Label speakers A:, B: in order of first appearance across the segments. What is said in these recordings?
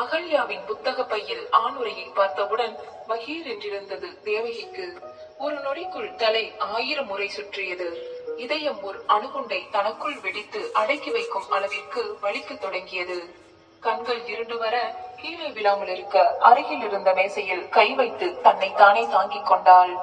A: அகல்யாவின் புத்தக பையில் ஆணுரையை பார்த்தவுடன் பகீர் என்றிருந்தது தேவகிக்கு. ஒரு நொடிக்குள் தலை ஆயிரம் முறை சுற்றியது. இதயம் ஒரு அணுகுண்டை தனக்குள் வெடித்து அடக்கி வைக்கும் அளவிற்கு வலிக்கத் தொடங்கியது. கண்கள் இருண்டு வர கீழே விழாமல் இருக்க அருகில் இருந்த மேசையில் கை வைத்து தன்னை தானே தாங்கிக் கொண்டாள்.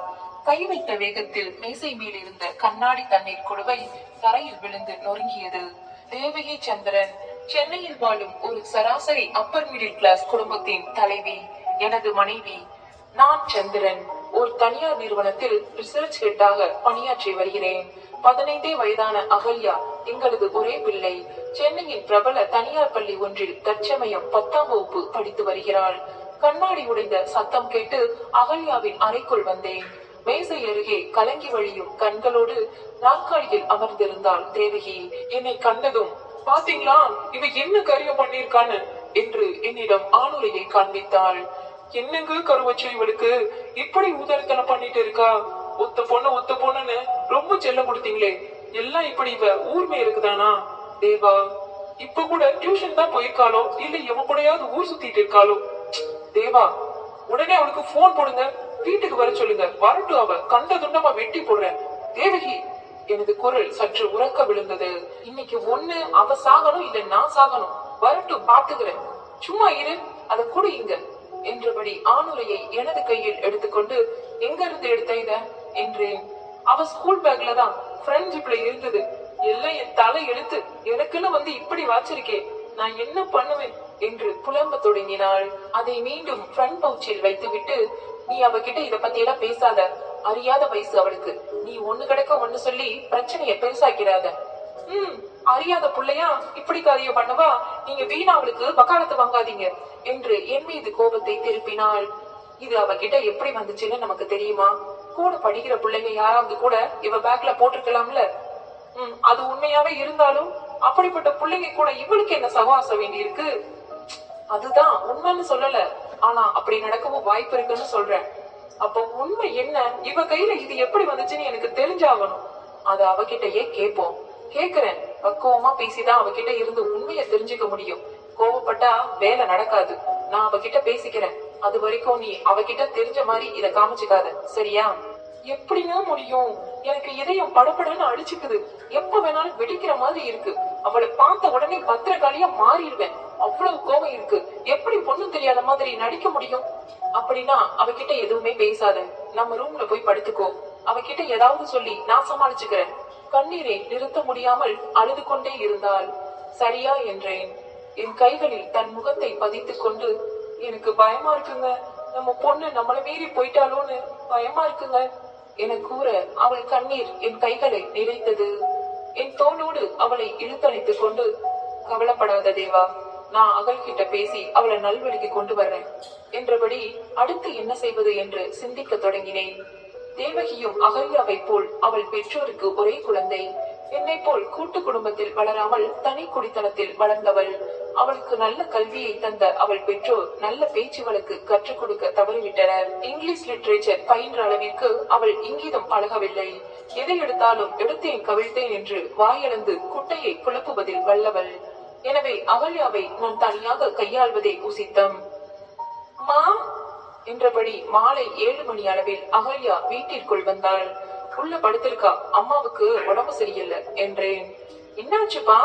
A: கை வைத்த வேகத்தில் மேசை மேல் இருந்த கண்ணாடி தண்ணீர் குடுவை தரையில் விழுந்து நொறுங்கியது. தேவகி சந்திரன் சென்னையில் வாழும் ஒரு சராசரி அப்பர் மிடில் கிளாஸ் குடும்பத்தின் தலைவி எனது மனைவி. நான் சந்திரன். ஒரு தனியார் நிறுவனத்தில் ரிசர்ச் ஹெட்டாக பணியாற்றி வருகிறேன். பதினைந்தே வயதான அகல்யா எங்களது ஒரே பிள்ளை. சென்னையின் பிரபல தனியார் பள்ளி ஒன்றில் தற்சமயம் பத்தாம் வகுப்பு படித்து வருகிறாள். கண்ணாடி உடைந்த சத்தம் கேட்டு அகல்யாவின் அறைக்குள் வந்தேன். மேசை அருகே கலங்கி வழியும் கண்களோடு நாற்காலியில் அமர்ந்திருந்தாள் தேவகி. என்னை கண்டதும் பாத்தீங்களா? இவ என்ன கரிய பண்ணிருக்கான்னு? என்று என்னிடம் ஆணுரையை காண்பித்தாள். என்னங்க கருவச்சு இவளுக்கு? இப்படி ஊதரித்தனம் பண்ணிட்டு இருக்கா? ஒத்த பொண்ணு ஒத்த பொண்ணுன்னு ரொம்ப செல்ல கொடுத்தீங்களே. எல்லாம் இப்படி இவ ஊர்மே இருக்குதானா? தேவா இப்ப கூட டியூஷன் தான் போயிருக்காளோ? இல்ல இவன் கூடயாவது ஊர் சுத்திட்டு இருக்காளோ? தேவா உடனே அவளுக்கு போன் போடுங்க. வீட்டுக்கு வர சொல்லுங்க. வரட்டும் அவ. கண்ட துண்டமா வெட்டி போடுறேன். தேவகி எனது குரல் சற்று உறக்க விழுந்தது. இன்னைக்கு ஒண்ணு அவ சாகணும் இல்ல நான் சாகணும்? வரட்டும் பாத்துக்கிறேன் சும்மா இரு அத குடு இங்க என்றபடி ஆணுரையை எனது கையில் எடுத்துக்கொண்டு எங்க இருந்து எடுத்த இத? என்றேன். அவ ஸ்கூல் பேக்ல தான் ஃப்ரெண்ட் ஜிப்ல இருந்தது. எல்லாம் என் தலை எழுத்து எனக்குன்னு வந்து இப்படி வாச்சிருக்கே நான் என்ன பண்ணுவேன்? என்று புலம்ப தொடங்கினாள். அதை மீண்டும் ஃப்ரண்ட் பவுச்சில் வைத்துவிட்டு நீ அவகிட்ட இத பத்தி எல்லாம் பேசாத. அறியாத வயசு அவளுக்கு. நீ ஒண்ணு கிடைக்க ஒண்ணு சொல்லி பிரச்சனைய பெருசாக்கிறாத ம் அறியாத பிள்ளையா இப்படி காரியம் பண்ணவா? நீங்க வீணா அவளுக்கு வக்காலத்து வாங்காதீங்க என்று என் மீது கோபத்தை திருப்பினாள். இது அவகிட்ட எப்படி வந்துச்சுன்னு நமக்கு தெரியுமா? கூட படிக்கிற பிள்ளைங்க யாராவது கூட இவ பேக்ல போட்டிருக்கலாம்ல. உம் அது உண்மையாவே இருந்தாலும் அப்படிப்பட்ட பிள்ளைங்க கூட இவளுக்கு என்ன சகவாசம் வேண்டி இருக்கு? அதுதான் உண்மைன்னு சொல்லல. ஆனா அப்படி நடக்கவும் வாய்ப்பு இருக்குன்னு சொல்றேன். அப்போ உண்மை என்ன? இவ கையில இது எப்படி வந்துச்சுன்னு எனக்கு தெரிஞ்சாகணும். அத அவகிட்டயே கேப்போம் கேக்குறேன் பக்குவமா பேசிதான் அவகிட்ட இருந்து உண்மையை தெரிஞ்சுக்க முடியும். கோவப்பட்டா வேலை நடக்காது. நான் அவகிட்ட பேசிக்கிறேன். அது வரைக்கும் நீ அவகிட்ட தெரிஞ்ச மாதிரி இத காமிச்சுக்காத. சரியா? எப்படின்னா முடியும். எனக்கு இதயம் படபடன்னு அடிச்சுக்குது. எப்ப வேணாலும் வெடிக்கிற மாதிரி இருக்கு. அவளை பார்த்த உடனே பத்திரகாளியா மாறிடுவேன். அவ்வளவு கோபம் இருக்கு. எப்படி பொண்ணு தெரியாத மாதிரி நடிக்க முடியும்? அப்படின்னா அவகிட்ட எதுவுமே பேசாத. நம்ம ரூம்ல போய் படுத்துக்கோ. அவகிட்ட ஏதாவது சொல்லி நான் சமாளிச்சுக்கிறேன். கண்ணீரை நிறுத்த முடியாமல் அழுது கொண்டே இருந்தாள். சரியா என்றேன். என் கைகளில் தன் முகத்தை பதித்துக் கொண்டு எனக்கு பயமா இருக்குங்க. நம்ம பொண்ணு நம்மள மீறி போயிட்டாலோன்னு பயமா இருக்குங்க. என கூற அவள் கண்ணீர் என் கைகளை நிறைத்தது. என் தோளோடு அவளை இழுத்தளித்துக் கொண்டு கவலைப்படாத தேவா. நான் அகல் கிட்ட பேசி அவளை நல்வழிக்கு கொண்டு வர்றேன். என்றபடி அடுத்து என்ன செய்வது என்று சிந்திக்க தொடங்கினேன். தேவகியும் அகல்யாவை போல் அவள் பெற்றோருக்கு ஒரே குழந்தை. என்னை போல் கூட்டு குடும்பத்தில் வளராமல் தனி குடித்தனத்தில் வளர்ந்தவள். அவளுக்கு நல்ல கல்வியை தந்த அவள் பெற்றோர் நல்ல பேச்சு வழக்கு கற்றுக் கொடுக்க தவறிவிட்டனர். இங்கிலீஷ் லிட்டரேச்சர் பயின்ற அளவிற்கு அவள் இங்கீதம் பழகவில்லை எதை எடுத்தாலும் எடுத்தேன் கவிழ்த்தேன் என்று வாயளந்து குட்டையை குழப்புவதில் வல்லவள். எனவே அகல்யாவை நான் தனியாக கையாள்வதே உசித்தம். மா என்றபடி மாலை ஏழு மணி அளவில் அகல்யா வீட்டிற்குள் வந்தாள். உள்ள படுத்திருக்கா அம்மாவுக்கு உடம்பு சரியில்லை என்றேன். என்னாச்சுப்பா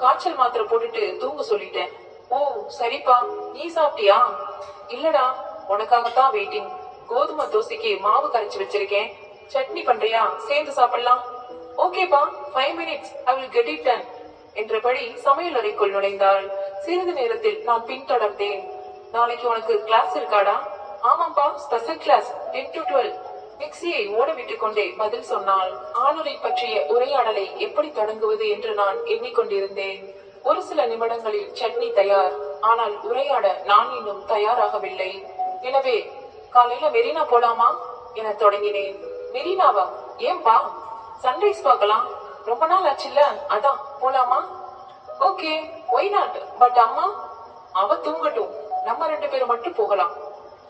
A: காய்ச்சல் மாத்திரை போட்டுட்டு தூங்க சொல்லிட்டேன். ஓ சரிப்பா நீ சாப்பிட்டியா? இல்லடா உனக்காகத்தான் வெயிட்டிங் கோதுமை தோசைக்கு மாவு கரைச்சு வச்சிருக்கேன். சட்னி பண்றியா? சேர்ந்து சாப்பிடலாம். ஓகேப்பா five minutes I will get it done என்றபடி சமையல் அறைக்குள் நுழைந்தாள். சிறிது நேரத்தில் நான் பின்தொடர்ந்தேன். நாளைக்கு உனக்கு கிளாஸ் இருக்காடா? ஆமாப்பா special class ten to twelve மிக்சியை ஓடவிட்டுக் கொண்டே பதில் சொன்னால் ஆளுரை பற்றிய உரையாடலை எப்படி தொடங்குவது என்று நான் எண்ணிக்கொண்டிருந்தேன். ஒரு சில நிமிடங்களில் சட்னி தயார். ஆனால் உரையாட நான் இன்னும் தயாராகவில்லை. எனவே காலையில மெரினா போலாமா? என தொடங்கினேன். மெரினாவா? ஏன்பா? சன்ரைஸ் பார்க்கலாம். ரொம்ப நாள் ஆச்சுல்ல? அதான் போலாமா? ஓகே ஒய் நாட் பட் அம்மா அவ தூங்கட்டும். நம்ம ரெண்டு பேரும் மட்டும் போகலாம்.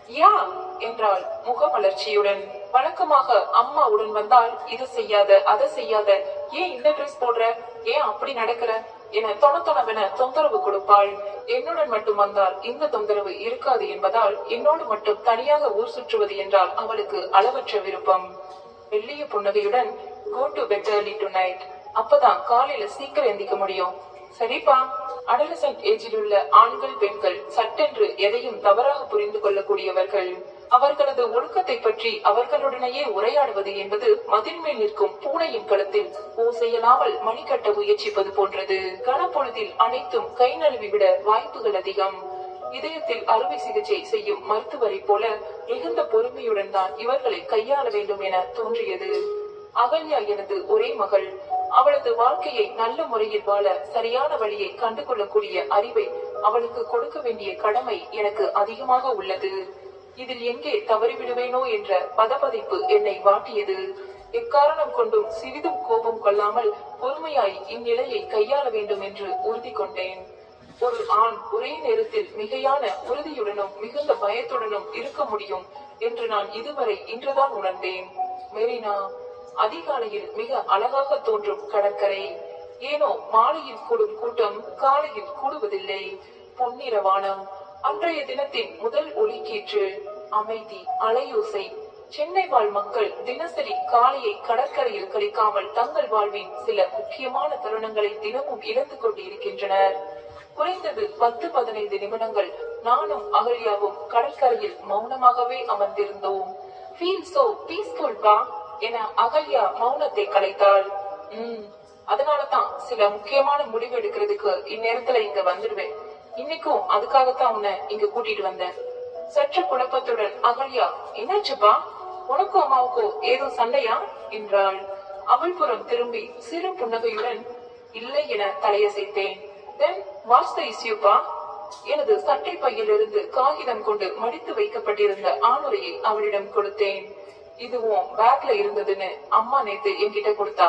A: யா என்றாள் முகமலர்ச்சியுடன். வழக்கமாக அம்மா உடன் வந்தால் இது செய்யாத அதை செய்யாத. ஏன் இந்த ட்ரெஸ் போடுற? ஏன் அப்படி நடக்கிற? என தொணத்தொணவென தொந்தரவு கொடுப்பாள். என்னுடன் மட்டும் வந்தால் இந்த தொந்தரவு இருக்காது என்பதால் என்னோடு மட்டும் தனியாக ஊர் சுற்றுவது என்றால் அவளுக்கு அளவற்ற விருப்பம். மெல்லிய புன்னகையுடன் go to bed early tonight அப்பதான் காலையில சீக்கிரம் எந்திக்க முடியும். சரிப்பா. அடலசன்ட் ஏஜில் உள்ள ஆண்கள் பெண்கள் சட்டென்று எதையும் தவறாக புரிந்து கொள்ளக்கூடியவர்கள். அவர்களது ஒழுக்கத்தை பற்றி அவர்களுடனேயே உரையாடுவது என்பது மதின்மேல் நிற்கும் பூனையின் களத்தில் ஓசையலாமல் மணிக்கட்ட முயற்சிப்பது போன்றது. கனப்பொழுதில் அனைத்தும் கை நழுவிவிட வாய்ப்புகள் அதிகம். இதயத்தில் அறுவை சிகிச்சை செய்யும் மருத்துவரை போல மிகுந்த பொறுமையுடன் தான் இவர்களை கையாள வேண்டும் என தோன்றியது. அகல்யா எனது ஒரே மகள். அவளது வாழ்க்கையை நல்ல முறையில் வாழ சரியான வழியை கண்டு கொள்ளக்கூடிய அறிவை அவளுக்கு கொடுக்க வேண்டிய கடமை எனக்கு அதிகமாக உள்ளது. இதில் எங்கே தவறிவிடுவேனோ என்ற பதபதைப்பு என்னை வாட்டியது. எக்காரணம் கொண்டும் சிறிதும் கோபம் கொள்ளாமல் பொறுமையாய் இந்நிலையை கையாள வேண்டும் என்று உறுதி கொண்டேன். ஒரு ஆண் ஒரே நேரத்தில் மிகையான உறுதியுடனும் மிகுந்த பயத்துடனும் இருக்க முடியும் என்று நான் இதுவரை இன்றுதான் உணர்ந்தேன். மெரினா அதிகாலையில் மிக அழகாக தோன்றும் கடற்கரை. ஏனோ மாலையில் கூடும் கூட்டம் காலையில் கூடுவதில்லை. பொன்னிற வானம் அன்றைய தினத்தின் முதல் ஒளிக்கீற்று அமைதி அலையோசை. சென்னை வாழ் மக்கள் தினசரி காலையை கடற்கரையில் கழிக்காமல் தங்கள் வாழ்வின் சில முக்கியமான தருணங்களை தினமும் இழந்து கொண்டு இருக்கின்றனர் குறைந்தது பத்து பதினைந்து நிமிடங்கள் நானும் அகல்யாவும் கடற்கரையில் மௌனமாகவே அமர்ந்திருந்தோம். ஃபீல் சோ பீஸ்ஃபுல் பா என அகல்யா மௌனத்தை கலைத்தாள். உம் அதனாலதான் சில முக்கியமான முடிவு எடுக்கிறதுக்கு இந்நேரத்துல இங்க வந்துடுவேன் இன்னைக்கும் அதுக்காகத்தான் உன்னை இங்க கூட்டிட்டு வந்தேன். சற்று குழப்பத்துடன் அகல்யா என்னாச்சுப்பா? உனக்கும் அம்மாவுக்கும் ஏதோ சண்டையா? என்றாள். அவள்புறம் திரும்பி சிறு புன்னகையுடன் இல்லை என தலையசைத்தேன். தென் வாட்ஸ் த இஸ்யூப்பா எனது சட்டை பையிலிருந்து காகிதம் கொண்டு மடித்து வைக்கப்பட்டிருந்த ஆணுரையை அவளிடம் கொடுத்தேன். இது உன் பேக்ல இருந்ததுன்னு அம்மா நேத்து என்கிட்ட கொடுத்தா.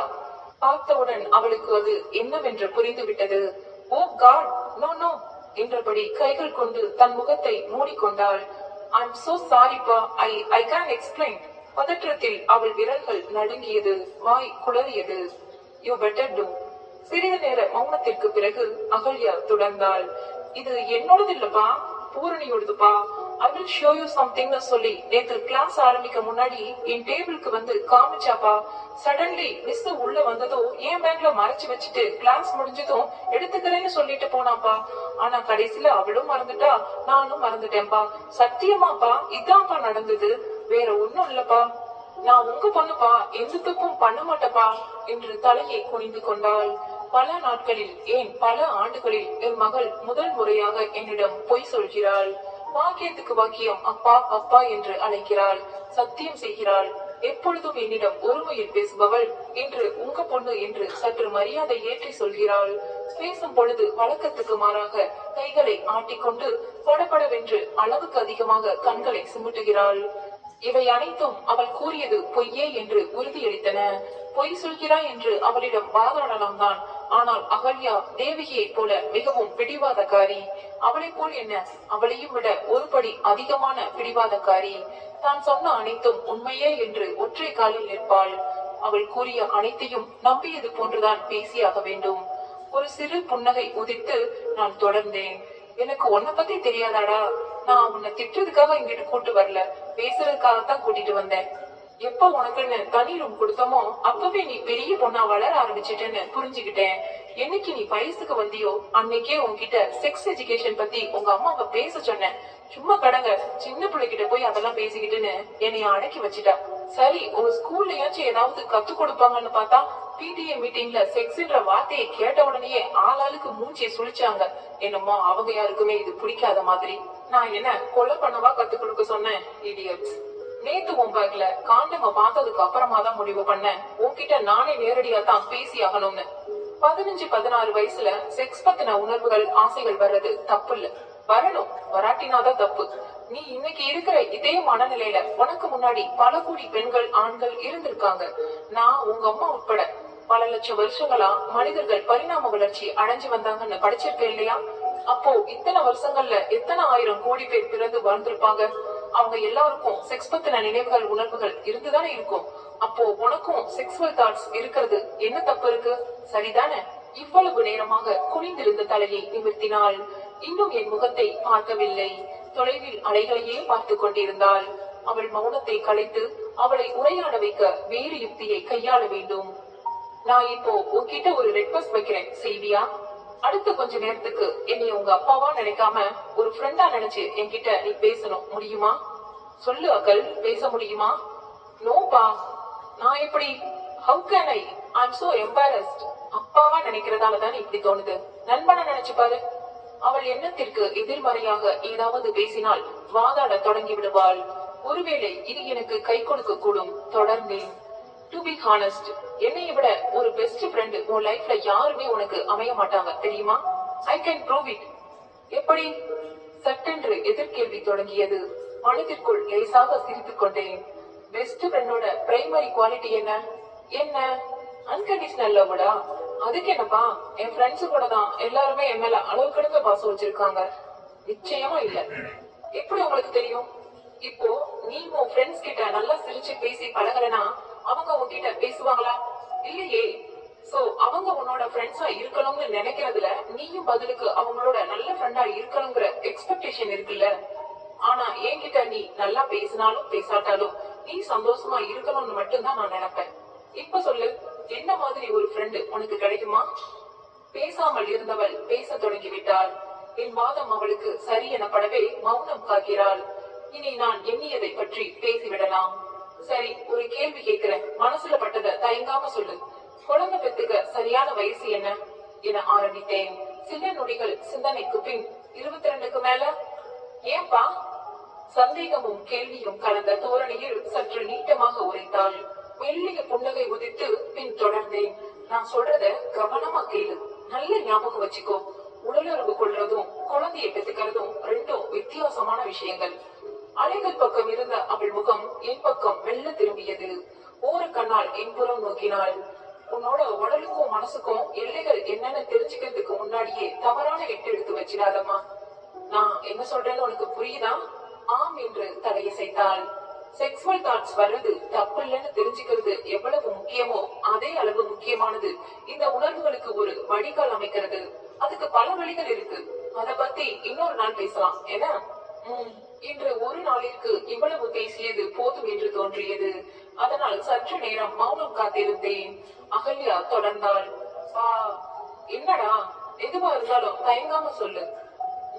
A: பார்த்தவுடன் அவளுக்கு அது என்னவென்று புரிந்து விட்டது ஓ காட் நோ நோ என்றபடி கைகள் கொண்டு தன் முகத்தை மூடிக்கொண்டாள். ஐ எம் சோ சாரிப்பா ஐ ஐ கேன் எக்ஸ்பிளைன் பதற்றத்தில் அவள் விரல்கள் நடுங்கியது வாய் குளறியது யூ பெட்டர் டூ சிறிது நேர மௌனத்திற்கு பிறகு அகல்யா தொடர்ந்தாள். இது என்னோடது இல்லப்பா பூரணியோடதுப்பா. ஐ வில் ஷோ யூ சம்திங்னு சொல்லி நேத்து கிளாஸ் ஆரம்பிக்க முன்னாடி என் டேபிளுக்கு வந்து காமிச்சாப்பா. சடன்லி மிஸ் உள்ள வந்ததும் என் பேக்ல மறைச்சு வச்சுட்டு கிளாஸ் முடிஞ்சதும் எடுத்துக்கிறேன்னு சொல்லிட்டு போனாப்பா. ஆனா கடைசியில அவளும் மறந்துட்டா நானும் மறந்துட்டேன்பா சத்தியமாப்பா இதான்ப்பா நடந்தது. வேற ஒண்ணும் இல்லப்பா. நான் உங்க பொண்ணுப்பா எந்த தப்பும் பண்ண மாட்டப்பா என்று தலையை குனிந்து கொண்டாள். பல நாட்களில் ஏன் பல ஆண்டுகளில் என் மகள் முதல் முறையாக என்னிடம் பொய் சொல்கிறாள். பாக்கியத்துக்கு வாக்கியம் அப்பா அப்பா என்று அழைக்கிறாள். சத்தியம் செய்கிறாள். எப்பொழுதும் என்னிடம் ஒருமையில் பேசுபவள் என்று உங்க பொண்ணு என்று சற்று மரியாதை ஏற்றி சொல்கிறாள். பேசும் பொழுது வழக்கத்துக்கு மாறாக கைகளை ஆட்டிக்கொண்டு படபடவென்று அளவுக்கு அதிகமாக கண்களை சிமிட்டுகிறாள். இவை அனைத்தும் அவள் கூறியது பொய்யே என்று உறுதியளித்தன. பொய் சொல்கிறாய் என்று அவளிடம் வாதாடலாம் தான் ஆனால் அகல்யா தேவகியைப் போல மிகவும் பிடிவாதக்காரி. அவளை போல் என்ன? அவளையும் விட ஒரு படி அதிகமான பிடிவாதக்காரி. தான் சொன்ன அனைத்தும் உண்மையே என்று ஒற்றை காலில் நிற்பாள். அவள் கூறிய அனைத்தையும் நம்பியது போன்றுதான் பேசியாக வேண்டும். ஒரு சிறு புன்னகை உதித்து நான் தொடர்ந்தேன். எனக்கு உன்னை பத்தி தெரியாதாடா? நான் உன்னை திட்டுறதுக்காக இங்கிட்டு கூட்டு வரல. பேசுறதுக்காகத்தான் கூட்டிட்டு வந்தேன். எப்ப உனக்குன்னு தனி ரூம் கொடுத்தோமோ அப்பவே நீ பெரிய பொண்ணா வளர ஆரம்பிச்சிட்டேன்னு புரிஞ்சுக்கிட்டேன். என்னைக்கு நீ வயசுக்கு வந்தியோ அன்னைக்கே உன்கிட்ட செக்ஸ் எஜுகேஷன் பத்தி உங்க அம்மாவை பேச சொன்னேன். சும்மா கடங்க சின்ன பிள்ளைகிட்ட போய் அதெல்லாம் பேசிக்கிட்டுன்னு என்னைய அடக்கி வச்சிட்டா. சரி ஒரு ஸ்கூல்லயாச்சும் ஏதாவது கத்து கொடுப்பாங்கன்னு பார்த்தா பிடிஏ மீட்டிங்ல செக்ஸ்ன்ற வார்த்தையை கேட்ட உடனேயே ஆளாளுக்கு மூஞ்சியை சுழிச்சாங்க. என்னமோ அவங்க யாருக்குமே இது பிடிக்காத மாதிரி. நான் என்ன கொலை பண்ணவா கத்து கொடுக்க சொன்னேன் இடியட்ஸ் நேத்து உன் பேக்ல காண்டம பார்த்ததுக்கு அப்புறமா தான் முடிவு பண்ணேன் உன்கிட்ட நானே நேரடியா தான் பேசி ஆகணும்னு. பதினஞ்சு பதினாறு வயசுல செக்ஸ் பத்தின உணர்வுகள் ஆசைகள் வர்றது தப்பு இல்ல வரணும். வராட்டினாதான் தப்பு. நீ இன்னைக்கு இருக்கிற இதே மனநிலையில உனக்கு முன்னாடி பல கோடி பெண்கள் ஆண்கள் இருந்திருக்காங்க. நான் உங்க அம்மா உட்பட பல லட்சம் வருஷங்களா மனிதர்கள் பரிணாம வளர்ச்சி அடைஞ்சு வந்தாங்கன்னு படிச்சிருக்கேன் இல்லையா? அப்போ இத்தனை வருஷங்கள்ல எத்தனை ஆயிரம் கோடி பேர் பிறந்து வாழ்ந்திருப்பாங்க? அவங்க எல்லாருக்கும் செக்ஸ் பத்தின நினைவுகள் உணர்வுகள் இருந்துதானே இருக்கும். அப்போ உனக்கும் செக்ஸுவல் தாட்ஸ் இருக்கிறது. என்ன தப்பு இருக்கு? சரிதானே? இவ்வளவு நேரமாக குனிந்திருந்த தலையை நிமிர்த்தினாள். இன்னும் என் முகத்தை பார்க்கவில்லை. தொலைவில் அலைகளையே பார்த்து கொண்டிருந்தாள். அவள் மௌனத்தை கலைத்து அவளை உரையாட வைக்க வேறு யுக்தியை கையாள வேண்டும். நான் இப்போ உன்கிட்ட ஒரு ரெக்வஸ்ட் வைக்கிறேன் செய்வியா அடுத்த கொஞ்ச நேரத்துக்கு என்னை உங்க அப்பாவா நினைக்காம ஒரு ஃப்ரெண்டா நினைச்சு என்கிட்ட நீ பேசணும். முடியுமா? சொல்லு அகல். பேச முடியுமா? நோப்பா நான் எப்படி how can I I'm so embarrassed அப்பாவா நினைக்கிறதால தான் இப்படி தோணுது. நண்பனை நினைச்சு பாரு. அவள் எண்ணத்திற்கு எதிர்மறையாக ஏதாவது பேசினால் வாதாட தொடங்கி விடுவாள். ஒருவேளை இது எனக்கு கை கொடுக்க கூடும். தொடர்ந்தேன். டு பி ஹானஸ்ட் என்னை விட ஒரு பெஸ்ட் ஃப்ரெண்ட் உன் லைஃப்ல யாருமே உனக்கு அமைய மாட்டாங்க தெரியுமா? ஐ கேன் ப்ரூவ் இட் எப்படி? சட்டென்று எதிர்கேள்வி தொடங்கியது. மனதிற்குள் லேசாக சிரித்துக் கொண்டேன். பெஸ்ட் ஃப்ரெண்டோட பிரைமரி குவாலிட்டி என்ன? என்ன? அன்கண்டிஷனல் லவ்டா அதுக்கு என்னப்பா? என் ஃப்ரெண்ட்ஸ் கூட தான் எல்லாருமே என் மேல அளவு கடந்த பாசம் வச்சிருக்காங்க. நிச்சயமா இல்ல. எப்படி உங்களுக்கு தெரியும்? இப்போ நீ உன் ஃப்ரெண்ட்ஸ் கிட்ட நல்லா சிரிச்சு பேசி பழகலனா அவங்க உங்ககிட்ட பேசுவாங்களா? இல்லையே. சோ அவங்க உன்னோட ஃப்ரெண்ட்ஸா இருக்கணும்னு நினைக்கிறதுல நீயும் பதிலுக்கு அவங்களோட நல்ல ஃப்ரெண்டா இருக்கணுங்கிற எக்ஸ்பெக்டேஷன் இருக்குல்ல. ஆனா என்கிட்ட நீ நல்லா பேசினாலும் பேசாட்டாலும் நீ சந்தோஷமா இருக்கணும்னு மட்டும்தான் நான் நினைப்பேன். இப்ப சொல்லு என்ன மாதிரி ஒரு ஃப்ரெண்டு உனக்கு கிடைக்குமா? பேசாமல் இருந்தவள் பேச தொடங்கிவிட்டாள். என் வாதம் அவளுக்கு சரி எனப்படவே மௌனம் காக்கிறாள். இனி நான் எண்ணியதை பற்றி பேசிவிடலாம். சரி ஒரு கேள்வி கேட்கிறேன். மனசுல பட்டத தயங்காம சொல்லு. குழந்தை பெத்துக்க சரியான வயசு என்ன? என ஆரம்பித்தேன். சில நொடிகள் சிந்தனைக்கு பின் இருபத்தி ரெண்டுக்கு மேல? ஏன்பா? சந்தேகமும் கேள்வியும் கலந்த தோரணையில் சற்று நீட்டமாக உரைத்தாள். மெல்லிய புன்னகை உதித்து பின் தொடர்ந்தேன். நான் சொல்றத கவனமா கேளு. நல்ல ஞாபகம் வச்சுக்கோ. உடலுறவு கொள்றதும் குழந்தையை பெத்துக்கிறதும் ரெண்டும் வித்தியாசமான விஷயங்கள். அலைகள் பக்கம் இருந்த அவள் முகம் என் பக்கம் மெல்ல திரும்பியது. ஒரு கண்ணால் என்புறம் நோக்கினாள். உன்னோட உடலுக்கும் மனசுக்கும் எல்லைகள் என்னன்னு தெரிஞ்சுக்கிறதுக்கு முன்னாடியே தவறான எட்டு எடுத்து வச்சிடாதம்மா. நான் என்ன சொல்றேன்னு உனக்கு புரியுதா? ஆம் என்று தலையசைத்தாள். செக்ஸுவல் தாட்ஸ் வர்றது தப்பு இல்லைன்னு தெரிஞ்சுக்கிறது எவ்வளவு முக்கியமோ அதே அளவு முக்கியமானது இந்த உணர்வுகளுக்கு ஒரு வடிகால் அமைக்கிறது. அதுக்கு பல வழிகள் இருக்கு. அத பத்தி இன்னொரு நாள் பேசலாம். என்ன? உம், அவளிற்கு இவ்வளவு பேசியது போதும் என்று தோன்றியது. அதனால் சற்று நேரம் மௌனம் காத்திருந்தேன். அகல்யா தொடர்ந்தாள். "பா, என்னடா? எதுவா இருந்தாலும் தயங்காம சொல்லு.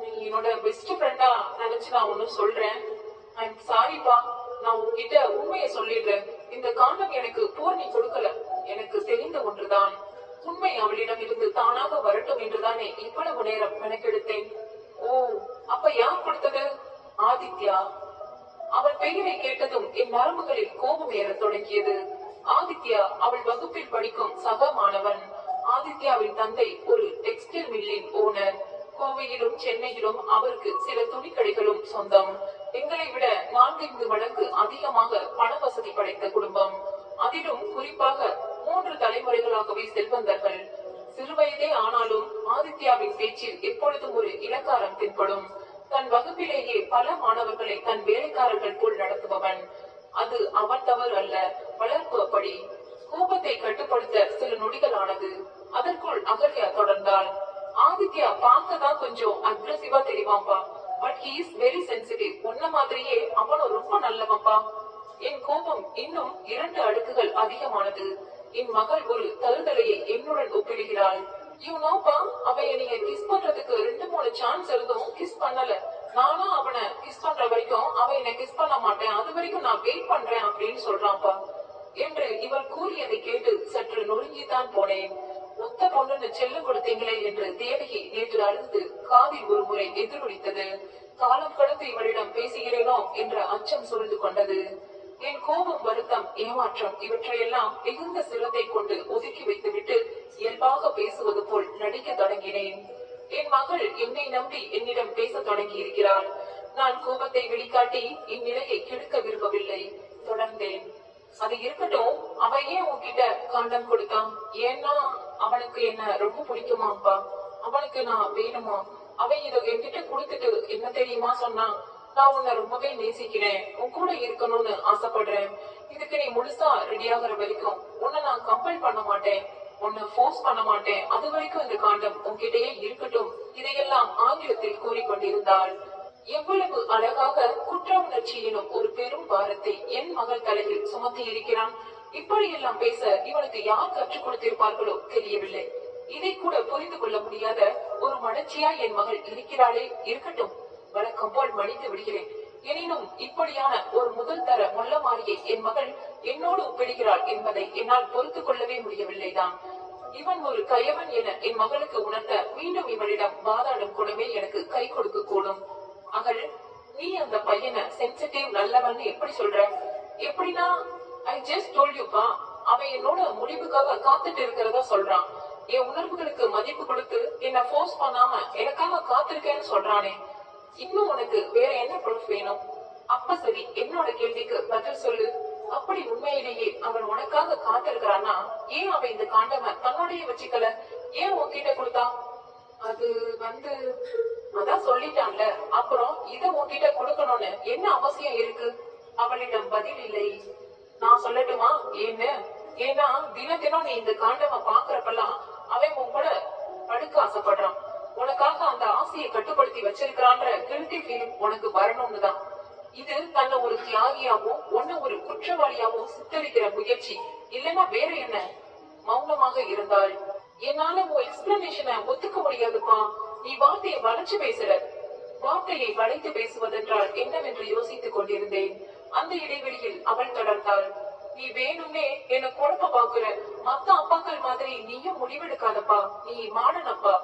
A: நீ என்னோட பெஸ்ட் ஃப்ரெண்டா நினைச்சு நான் ஒண்ணு சொல்றேன். ஐம் சாரிப்பா நான் உன்கிட்ட உண்மையை சொல்லிடுறேன். இந்த காண்டம் எனக்கு பூர்ணி கொடுக்கல. எனக்கு தெரிந்த ஒன்றுதான். உண்மை அவளிடம் இருந்து தானாக வரட்டும் என்றுதானே இவ்வளவு நேரம் மெனக்கெடுத்தேன். ஓ அப்ப யார் கொடுத்தது? ஆதித்யா. அவள் பெயரை கேட்டதும் என் நரம்புகளில் கோபம் ஏறத் தொடங்கியது. ஆதித்யா அவள் வகுப்பில் படிக்கும் சக மாணவன். ஆதித்யாவின் தந்தை ஒரு டெக்ஸ்டைல் மில்லின் ஓனர். கோவையிலும் சென்னையிலும் அவருக்கு சில துணிக்கடைகளும் சொந்தம். எங்களை விட நான்கைந்து மடங்கு அதிகமாக பண வசதி படைத்த குடும்பம். அதிலும் குறிப்பாக மூன்று தலைமுறைகளாகவே செல்வந்தர்கள். சிறுவயதே ஆனாலும் ஆதித்யாவின் பேச்சில் எப்பொழுதும் ஒரு இலக்காரம் தென்படும். தன் வகுப்பிலேயே பல மாணவர்களை தன் வேலைக்காரர்கள் போல் நடத்துபவன். அது அவன் தவறு அல்ல வளர்ப்பு அப்படி. கோபத்தை கட்டுப்படுத்த சில நொடிகள் ஆனது அதற்குள் அகல்யா தொடர்ந்தாள். ஆதித்யா பார்க்கதான் கொஞ்சம்? அக்ரஸிவா தெரிவாம்பா but he is very sensitive உன்ன மாதிரியே அவனும் ரொம்ப நல்லவன்பா என் கோபம் இன்னும் இரண்டு அடுக்குகள் அதிகமானது. என் மகள் ஒரு தருதலையை என்னுடன் ஒப்பிடுகிறாள். யூ நோப்பா அவ என்னைய கிஸ் பண்றதுக்கு ரெண்டு மூணு சான்ஸ் இருந்தும் கிஸ் பண்ணல. நானும் அவனை கிஸ் பண்ற வரைக்கும் அவன் என்னை கிஸ் பண்ண மாட்டேன். அது வரைக்கும் நான் வெயிட் பண்றேன் அப்படின்னு சொல்றான்ப்பா என்று இவள் கூறியதை கேட்டு சற்று நொறுங்கித்தான் போனேன். ஒத்த பொண்ணுன்னு செல்லு கொடுத்தீங்களே என்று தேவகி நேற்று அழுது காதில் ஒரு முறை எதிரொலித்தது. காலம் கடந்து இவளிடம் பேசுகிறேனோ என்ற அச்சம் சூழ்ந்து கொண்டது. என் கோபம் வருத்தம் ஏமாற்றம் இவற்றையெல்லாம் மிகுந்த சிரத்தை கொண்டு ஒதுக்கி வைத்துவிட்டு இயல்பாக பேசுவது போல் நடிக்க தொடங்கினேன். என் மகள் என்னை நம்பி என்னிடம் பேச தொடங்கி இருக்கிறாள் நான் கோபத்தை வெளிக்காட்டி இந்நிலையை கெடுக்க விரும்பவில்லை. தொடர்ந்தேன். அது இருக்கட்டும் அவ ஏன் உன்கிட்ட காண்டம் கொடுத்தான்? ஏன்னா அவனுக்கு என்ன ரொம்ப பிடிக்குமாப்பா அவனுக்கு நான் வேணுமா? அவன் இதை என்கிட்ட கொடுத்துட்டு என்ன தெரியுமா சொன்னான் நான் உன்னை ரொம்பவே நேசிக்கிறேன். உன் கூட இருக்கணும்னு ஆசைப்படுறேன். இதுக்கு நீ முழுசா ரெடி ஆகுற வரைக்கும் உன்னை நான் கம்பல் பண்ண மாட்டேன். உன்னை ஃபோர்ஸ் பண்ண மாட்டேன். அது வரைக்கும் இந்த காண்டம் உன்கிட்டயே இருக்கட்டும். இதையெல்லாம் ஆங்கிலத்தில் கூறிக்கொண்டிருந்தாள். எவ்வளவு அழகாக குற்ற உணர்ச்சி எனும் ஒரு பெரும் பாரத்தை என் மகள் தலையில் சுமத்தி இருக்கிறான். இப்படியெல்லாம் பேச இவனுக்கு யார் கற்றுக் கொடுத்திருப்பார்களோ தெரியவில்லை. இதை கூட புரிந்து கொள்ள முடியாத ஒரு மனச்சியா என் மகள் இருக்கிறாளே இருக்கட்டும். வழக்கம் போல் மன்னித்து விடுகிறேன். எனினும் இப்படியான ஒரு முதல் தர மொல்லமாரியை என் மகள் என்னோடு ஒப்பிடுகிறாள் என்பதை என்னால் பொறுத்து கொள்ளவே முடியவில்லைதான். இவன் ஒரு கயவன் என என் மகளுக்கு உணர்த்த மீண்டும் இவளிடம் வாதாடும் குணமே எனக்கு கை கொடுக்க கூடும். அகல் நீ அந்த பையனை சென்சிட்டிவ் நல்லவன் எப்படி சொல்ற? எப்படின்னா ஐ ஜஸ்ட் டோல் யூப்பா அவன் என்னோட முடிவுக்காக காத்துட்டு இருக்கிறதா சொல்றான். என் உணர்வுகளுக்கு மதிப்பு கொடுத்து என்ன ஃபோர்ஸ் பண்ணாம எனக்காக காத்திருக்கேன்னு சொல்றானே. இன்னும் உனக்கு வேற என்ன ப்ரூஃப் வேணும்? அப்ப சரி என்னோட கேள்விக்கு பதில் சொல்லு. அப்படி உண்மையிலேயே அவன் உனக்காக காத்திருக்கிறான்னா ஏன் அவன் இந்த காண்டம தன்னுடைய வச்சுக்கல? ஏன் உன்கிட்ட கொடுத்தான் அது வந்து அதான் சொல்லிட்டான்ல. அப்புறம் இத உன்கிட்ட கொடுக்கணும்னு என்ன அவசியம் இருக்கு? அவளிடம் பதில் இல்லை. நான் சொல்லட்டுமா? ஏன்னு ஏன்னா தின தினம் நீ இந்த காண்டம பாக்குறப்பெல்லாம் அவன் உன் கூட படுக்க ஆசைப்படுறான். உனக்காக அந்த ஆசையை கட்டுப்படுத்தி வச்சிருக்கிறான்ற கில்ட்டி ஃபீலிங் உனக்கு வரணும்னு தான் இது தன்னை ஒரு தியாகியாவும் ஒன்னு ஒரு குற்றவாளியாவும் சித்தரிக்கிற முயற்சி. இல்லைன்னா வேற என்ன? மௌனமாக இருந்தாள் என்னால உன் எக்ஸ்பிளனேஷனை ஒத்துக்க முடியாதுப்பா. நீ வார்த்தையை வளைச்சு பேசுற. வார்த்தையை வளைத்து பேசுவதென்றால் என்னவென்று யோசித்துக் கொண்டிருந்தேன். அந்த இடைவெளியில் அவள் தொடர்ந்தாள். நீ வேணும்னே என்ன குழப்ப பாக்குற மத்த அப்பாக்கள் மாதிரி நீயும் முடிவெடுக்காதப்பா. நீ மாடனப்பா.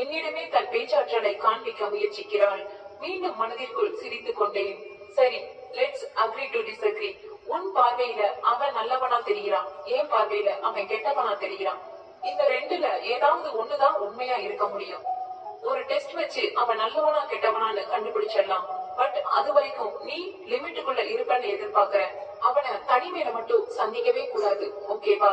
A: என்னிடமே தன் பேச்சாற்றலை காண்பிக்க முயற்சிக்கிறாள். மீண்டும் மனதிற்குள் சிரித்துக் கொண்டேன். சரி லெட்ஸ் அக்ரி டு டிஸ்அக்ரி உன் பார்வையில அவன் நல்லவனா தெரிகிறான். என் பார்வையில அவன் கெட்டவனா தெரிகிறான். இந்த ரெண்டுல ஏதாவது ஒண்ணுதான் உண்மையா இருக்க முடியும். ஒரு டெஸ்ட் வச்சு அவன் நல்லவனா கெட்டவனான்னு கண்டுபிடிச்சிடலாம். பட் அது வரைக்கும் நீ லிமிட்டுக்குள்ள இருப்பன்னு எதிர்பார்க்கிற. அவனை தனிமையில மட்டும் சந்திக்கவே கூடாது. ஓகேவா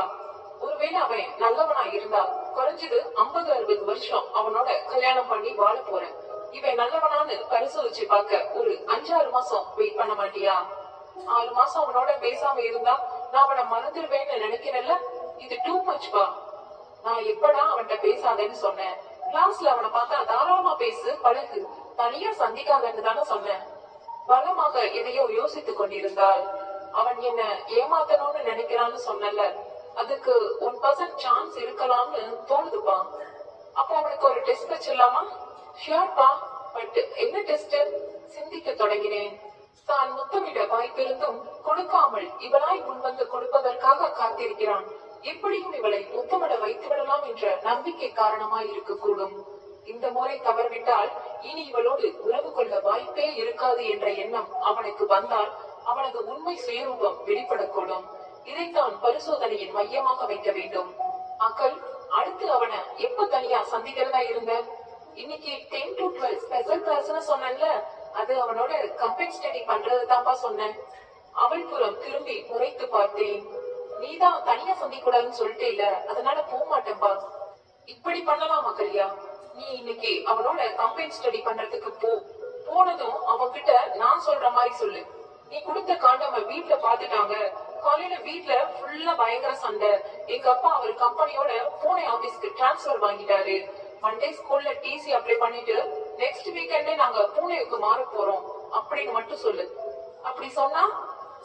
A: ஒருவேளை அவன் நல்லவனா இருந்தா குறைஞ்சது ஐம்பது அறுபது வருஷம் அவனோட கல்யாணம் பண்ணி வாழ போறேன். இவன் நல்லவனான்னு பரிசோதிச்சு பார்க்க ஒரு அஞ்சாறு மாசம் வெயிட் பண்ண மாட்டியா? ஆறு மாசம் அவனோட பேசாம இருந்தா நான் அவனை மறந்துடுவேன்னு நினைக்கிறேன்ல? இது டூ மச் பா. நான் எப்படா அவன்கிட்ட பேசாதேன்னு சொன்னேன். கிளாஸ்ல அவனை பார்த்தா தாராளமா பேசு பழகு. தனியா சந்திக்காதன்னு தானே சொன்னேன். பலமாக எதையோ யோசித்துக் கொண்டிருந்தாள். அவன் என்ன ஏமாத்தணும்னு நினைக்கிறான்னு சொன்னல அதுக்கு ஒன் பர்சன்ட் சான்ஸ் இருக்கலாம்னு தோணுதுப்பா. அப்போ அவனுக்கு ஒரு டெஸ்ட் வச்சிடலாமா? ஷியோர்ப்பா பட் என்ன டெஸ்ட் சிந்திக்க தொடங்கினேன். தான் முத்தமிட வாய்ப்பிருந்தும் கொடுக்காமல் இவளாய் முன்வந்து கொடுப்பதற்காக காத்திருக்கிறான். எப்படியும் இவளை முத்தமிட வைத்து விடலாம் என்ற நம்பிக்கை காரணமாய் இருக்கக்கூடும். இந்த முறை தவறிவிட்டால் இனி இவளோடு உறவு கொள்ள வாய்ப்பே இருக்காது என்ற எண்ணம் அவனுக்கு வந்தால் அவனது உண்மை சுயரூபம் வெளிப்படக்கூடும். இதைத்தான் பரிசோதனையின் மையமாக வைக்க வேண்டும். மக்கள் அடுத்து அவனை எப்ப தனியா சந்திக்கிறதா இருந்த? இன்னைக்கு டென் டு டுவெல் ஸ்பெஷல் கிளாஸ்னு சொன்னேன்ல அது அவனோட கம்பெனி ஸ்டடி பண்றது தான்ப்பா சொன்னேன். அவள் புறம் திரும்பி முறைத்து பார்த்தேன். நீதான் தனியா சந்திக்கூடாதுன்னு சொல்லிட்டே இல்ல அதனால போக மாட்டேன்பா இப்படி பண்ணலாம் மக்களியா நீ இன்னைக்கு அவனோட கம்பெனி ஸ்டடி பண்றதுக்கு போ. போனதும் அவன்கிட்ட நான் சொல்ற மாதிரி சொல்லு. நீ கொடுத்த காண்டம வீட்டுல பாத்துட்டாங்க காலையில வீட்ல ஃபுல்லா பயங்கர சண்டை. எங்க அப்பா அவர் கம்பெனியோட பூனே ஆபீஸ்க்கு டிரான்ஸ்பர் வாங்கிட்டாரு. மண்டே ஸ்கூல்ல டிசி அப்ளை பண்ணிட்டு நெக்ஸ்ட் வீக்கெண்டே நாங்க பூனேவுக்கு மாற போறோம். அப்படின்னு மட்டும் சொல்லு. அப்படி சொன்னா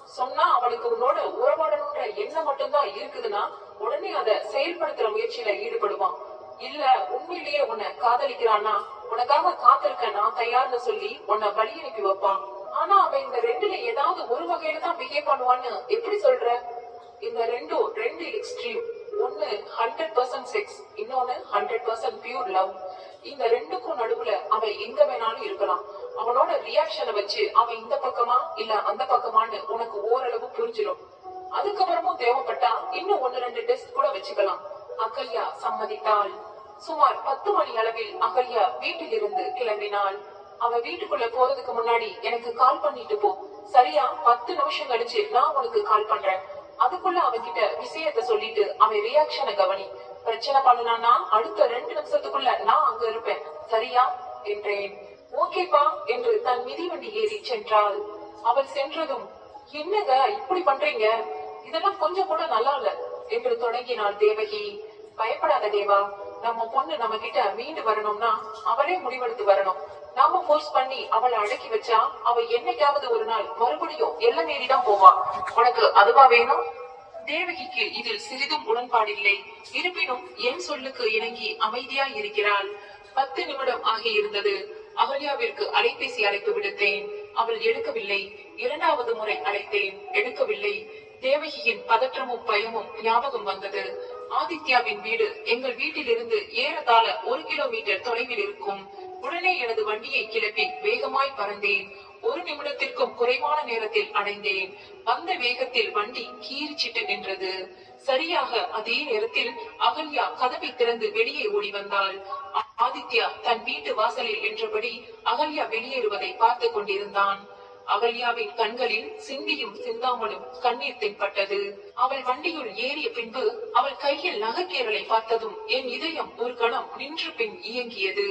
A: சொன்னா அவளுக்கு உன்னோட உறவாடணுன்ற எண்ணம் மட்டும்தான் இருக்குதுன்னா உடனே அத செயல்படுத்துற முயற்சியில ஈடுபடுவான். இல்ல உண்மையிலேயே உன்னை காதலிக்கிறான்னா உனக்காக காத்திருக்க நான் தயார்னு சொல்லி உன்னை வழி அனுப்பி வைப்பான். ஆனா அவன் இந்த ரெண்டுல ஏதாவது ஒரு வகையில தான் பிஹேவ் பண்ணுவான்னு எப்படி சொல்ற? இந்த ரெண்டும் ரெண்டு எக்ஸ்ட்ரீம் ஒன்னு ஹண்ட்ரட் பர்சன்ட் செக்ஸ் இன்னொன்னு ஹண்ட்ரட் பர்சன்ட் பியூர் லவ் இந்த ரெண்டுக்கும் நடுவுல அவன் எங்க வேணாலும் இருக்கலாம். அவனோட ரியாக்ஷனை வச்சு அவன் இந்த பக்கமா இல்ல அந்த பக்கமான்னு உனக்கு ஓரளவு புரிஞ்சிடும் அதுக்கப்புறமும் தேவைப்பட்டா இன்னும் ஒன்னு ரெண்டு டெஸ்ட் கூட வச்சுக்கலாம். அகல்யா சம்மதித்தாள். சுமார் பத்து மணி அளவில் அகல்யா வீட்டிலிருந்து கிளம்பினாள். அவ வீட்டுக்குள்ள போறதுக்கு முன்னாடி எனக்கு கால் பண்ணிட்டு போ. சரியா? பத்து நிமிஷம் கழிச்சு நான் உனக்கு கால் பண்றேன். அதுக்குள்ள அவகிட்ட விஷயத்த சொல்லிட்டு அவன் ரியாக்ஷனை கவனி. பிரச்சனை பண்ணலாம்னா அடுத்த ரெண்டு நிமிஷத்துக்குள்ள நான் அங்க இருப்பேன். சரியா? என்றேன். ஓகேப்பா என்று தன் மிதிவண்டி ஏறி சென்றாள். அவள் சென்றதும் என்னங்க இப்படி பண்றீங்க? இதெல்லாம் கொஞ்சம் கூட நல்லா இல்ல என்று தொடங்கினாள் தேவகி. பயப்படாத தேவா நம்ம பொண்ணு நம்ம கிட்ட மீண்டு வரணும்னா அவளே முடிவெடுத்து வரணும். நாம போர்ஸ் பண்ணி அவளை அடக்கி வச்சா அவ என்னைக்காவது ஒரு நாள் மறுபடியும் எல்லை மீறிதான் போவா. உனக்கு அதுவா வேணும்? தேவகிக்கு இதில் சிறிதும் உடன்பாடில்லை. இருப்பினும் என் சொல்லுக்கு இணங்கி அமைதியா இருக்கிறாள். பத்து நிமிடம் ஆகி இருந்தது அகல்யாவிற்கு அலைபேசி அழைப்பு விடுத்தேன். அவள் எடுக்கவில்லை. இரண்டாவது முறை அழைத்தேன். எடுக்கவில்லை. தேவகியின் பதற்றமும் பயமும் ஞாபகம் வந்தது. ஆதித்யாவின் வீடு எங்கள் வீட்டிலிருந்து ஏறத்தாழ ஒரு கிலோமீட்டர் தொலைவில் இருக்கும். உடனே எனது வண்டியை கிளப்பி வேகமாய் பறந்தேன். ஒரு நிமிடத்திற்கும் குறைவான நேரத்தில் அடைந்தேன். வந்த வேகத்தில் வண்டி கீறிச்சிட்டு நின்றது. சரியாக அதே நேரத்தில் அகல்யா கதவை திறந்து வெளியே ஓடி வந்தாள். ஆதித்யா தன் வீட்டு வாசலில் என்றபடி அகல்யா வெளியேறுவதை பார்த்து கொண்டிருந்தான். அகல்யாவின் கண்களில் சிந்தியும் சிந்தாமலும் கண்ணீர் தென்பட்டது. அவள் வண்டியுள் ஏறிய பின்பு அவள் கையில் நகைக்கேரலை பார்த்ததும் என் இதயம் ஒரு கணம் நின்ற பின் இயங்கியது.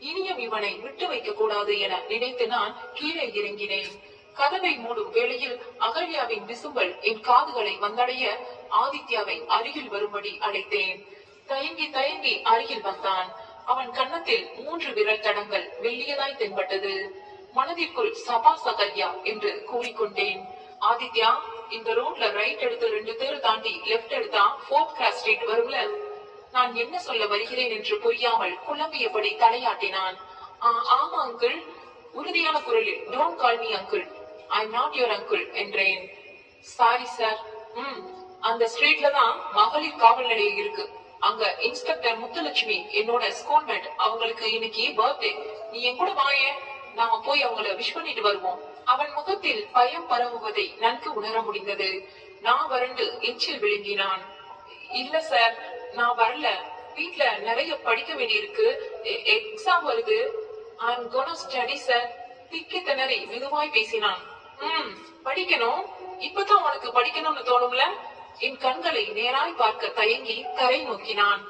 A: இனியும் இவனை விட்டு வைக்க கூடாது என நினைத்து நான் கீழே இறங்கினேன். கதவை மூடும் வேளையில் அகல்யாவின் விசும்பல் என் காதுகளை வந்தடைய ஆதித்யாவை அருகில் வரும்படி அழைத்தேன். தயங்கி தயங்கி அருகில் வந்தான். அவன் கன்னத்தில் மூன்று விரல் தடங்கள் வெள்ளியதாய் தென்பட்டது. மனதிற்குள் சபா சகல்யா என்று கூறிக்கொண்டேன். ஆதித்யா இந்த ரோட்ல ரைட் எடுத்து ரெண்டு பேர் தாண்டி லெஃப்ட் எடுத்தா போர்த் கிராஸ் ஸ்ட்ரீட் வரும்ல? நான் என்ன சொல்ல வருகிறேன் என்று புரியாமல் குழம்பியபடி தலையாட்டினான். ஆமா அங்கிள் உறுதியான குரலில் don't call me uncle I not your uncle என்றேன். சாரி சார் ம் அந்த ஸ்ட்ரீட்ல தான் மகளிர் காவல் நிலையம் இருக்கு. அங்க இன்ஸ்பெக்டர் முத்துலட்சுமி என்னோட ஸ்கூல்மேட் அவங்களுக்கு இன்னைக்கு பர்த்டே நீ என் கூட வாயே. நாம போய் அவங்கள விஷ் பண்ணிட்டு வருவோம். அவன் முகத்தில் பயம் பரவுவதை நன்கு உணர முடிந்தது. நான் வறண்டு எச்சில் விழுங்கினான். இல்ல சார் நான் வரல. வீட்ல நிறைய படிக்க வேண்டி இருக்கு எக்ஸாம் வருது. ஐம் கோனா ஸ்டடி சார் திக்கி திணறி மெதுவாய் பேசினான். ம் படிக்கணும். இப்பதான் உனக்கு படிக்கணும்னு தோணும்ல? என் கண்களை நேராய் பார்க்க தயங்கி தரை நோக்கினான்.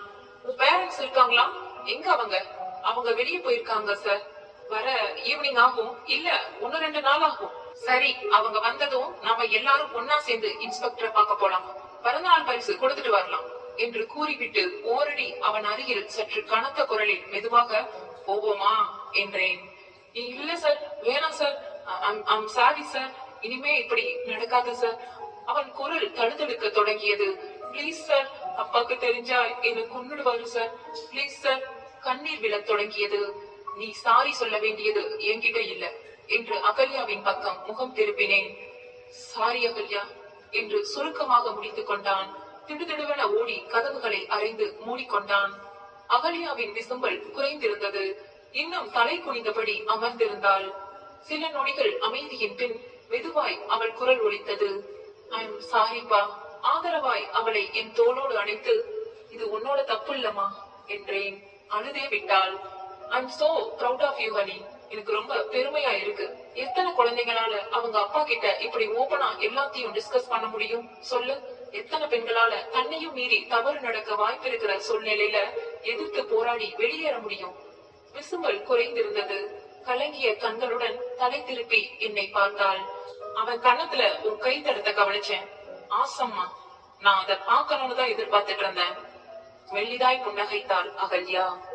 A: உன் பேரண்ட்ஸ் இருக்காங்களா? எங்க அவங்க? அவங்க வெளியே போயிருக்காங்க சார் வர ஈவினிங் ஆகும். இல்ல ஒன்னு ரெண்டு நாள் ஆகும். சரி அவங்க வந்ததும் நாம எல்லாரும் ஒன்னா சேர்ந்து இன்ஸ்பெக்டரை பார்க்க போலாம். பிறந்தநாள் பரிசு கொடுத்துட்டு வரலாம். என்று கூறிவிட்டு ஓரடி அவன் அருகில் சற்று கனத்த குரலில் மெதுவாக போவோமா? என்றேன். இல்ல சார். வேணாம் சார். I'm sorry sir. இனிமே இப்படி நடக்காது சார். அவன் குரல் தழுதழுக்க தொடங்கியது. Please sir. அப்பாக்கு தெரிஞ்சா என்ன கொன்னுடுவாரு சார். Please sir. கண்ணீர் விழத் தொடங்கியது. நீ சாரி சொல்ல வேண்டியது என்கிட்ட இல்ல என்று அகல்யாவின் பக்கம் முகம் திருப்பினேன். சாரி அகல்யா என்று சுருக்கமாக முடித்துக் கொண்டான். திடுதிடுவென ஓடி கதவுகளை அறிந்து மூடிக்கொண்டான். அகல்யாவின் விசும்பல் குறைந்திருந்தது. இன்னும் தலை குனிந்தபடி அமர்ந்திருந்தாள். சில நொடிகள் அமைதியின் பின் மெதுவாய் அவள் குரல் ஒலித்தது. ஐம் சாரிப்பா ஆதரவாய் அவளை என் தோளோடு அணைத்து இது உன்னோட தப்பு இல்லம்மா என்றேன். அழுதே விட்டாள். I'm so proud of you honey. எனக்கு ரொம்ப பெருமையா இருக்கு. எத்தனை குழந்தைங்களால அவங்க அப்பா கிட்ட இப்படி ஓபனா எல்லாத்தையும் டிஸ்கஸ் பண்ண முடியும்? சொல்லு. எத்தனை பெண்களால தன்னையும் மீறி தவறு நடக்க வாய்ப்பு இருக்கிற சூழ்நிலையில எதிர்த்து போராடி வெளியேற முடியும்? விசும்பல் குறைந்திருந்தது. கலங்கிய கண்களுடன் தலை திருப்பி என்னை பார்த்தாள். அவன் கண்ணத்துல உன் கை தடுத்த கவனிச்சேன். ஆசம்மா நான் அதை பார்க்கணும்னு தான் எதிர்பார்த்துட்டு இருந்தேன். வெள்ளிதாய் புன்னகைத்தாள் அகல்யா.